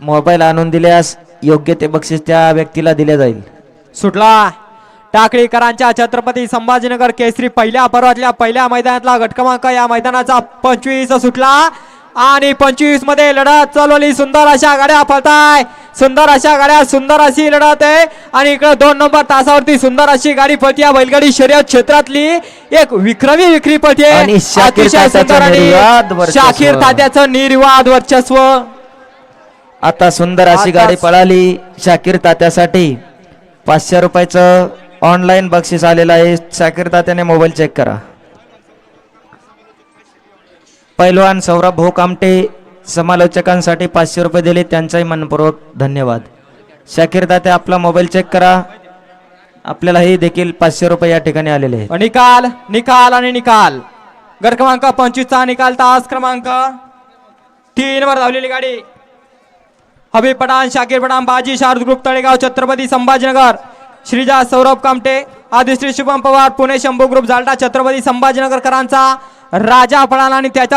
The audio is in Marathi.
मोबाईल आणून दिल्यास योग्य ते बक्षीस त्या व्यक्तीला दिले जाईल. सुटला. टाकळीकरांच्या छत्रपती संभाजीनगर केसरी पहिल्या पर्वातल्या पहिल्या मैदानातला गट क्रमांक या मैदानाचा पंचवीस सुटला. आणि पंचवीसमध्ये लढत चालवली. सुंदर अशा गाड्या पळताय. सुंदर अशा गाड्या सुंदर अशी लढत आहे. आणि इकडे दोन नंबर तासावरती सुंदर अशी गाडी पळती. या बैलगाडी शर्यत क्षेत्रातली एक विक्रमी विक्री पळती आहे. आणि अतिशय सुंदर. शाकीर तात्याचं निर्वाद वर्चस्व. आता सुंदर अशी गाडी पळाली शाकीर तात्यासाठी. पाचशे रुपयाचं ऑनलाईन बक्षीस आलेलं आहे. शाकीर तात्याने मोबाईल चेक करा. पैलवान सौरभ भाऊ कामटे समालोचकांसाठी पाचशे रुपये दिले. त्यांचाही मनपूर्वक धन्यवाद. शाकीर तात्या आपला मोबाईल चेक करा. आपल्यालाही देखील पाचशे रुपये या ठिकाणी आलेले आहेत. निकाल निकाल आणि निकाल. गट क्रमांक पंचवीसचा निकाल तास क्रमांक तीन वर धावलेली गाडी. हबीब पठाण शाकीर पठाण बाजी शारद ग्रुप तळेगाव छत्रपती संभाजीनगर श्रीजा सौरभ कामटे आदिश्री शुभम पवार पुणे शंभू ग्रुप झालटा छत्रपती संभाजीनगरकरांचा राजा पठाण आणि त्याच्या